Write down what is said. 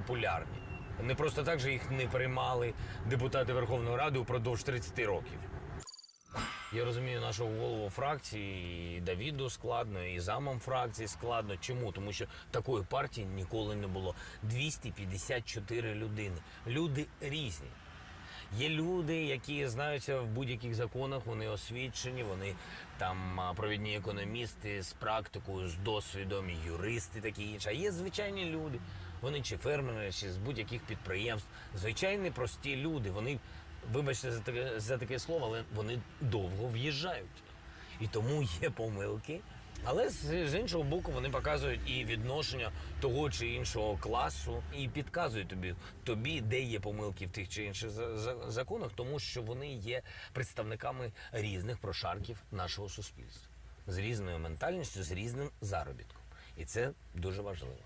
популярні. Не просто так же їх не приймали депутати Верховної Ради упродовж 30 років. Я розумію нашого голову фракції, і Давіду складно, і замам фракції складно. Чому? Тому що такої партії ніколи не було. 254 людини. Люди різні. Є люди, які знаються в будь-яких законах, вони освічені, вони там провідні економісти з практикою, з досвідом, юристи такі інше. А є звичайні люди. Вони чи фермери, чи з будь-яких підприємств. Звичайні прості люди. Вони, вибачте за таке, за таке слово, але вони довго в'їжджають. І тому є помилки. Але з, іншого боку, вони показують і відношення того чи іншого класу, і підказують тобі, тобі, де є помилки в тих чи інших за- за- законах, тому що вони є представниками різних прошарків нашого суспільства з різною ментальністю, з різним заробітком. І це дуже важливо.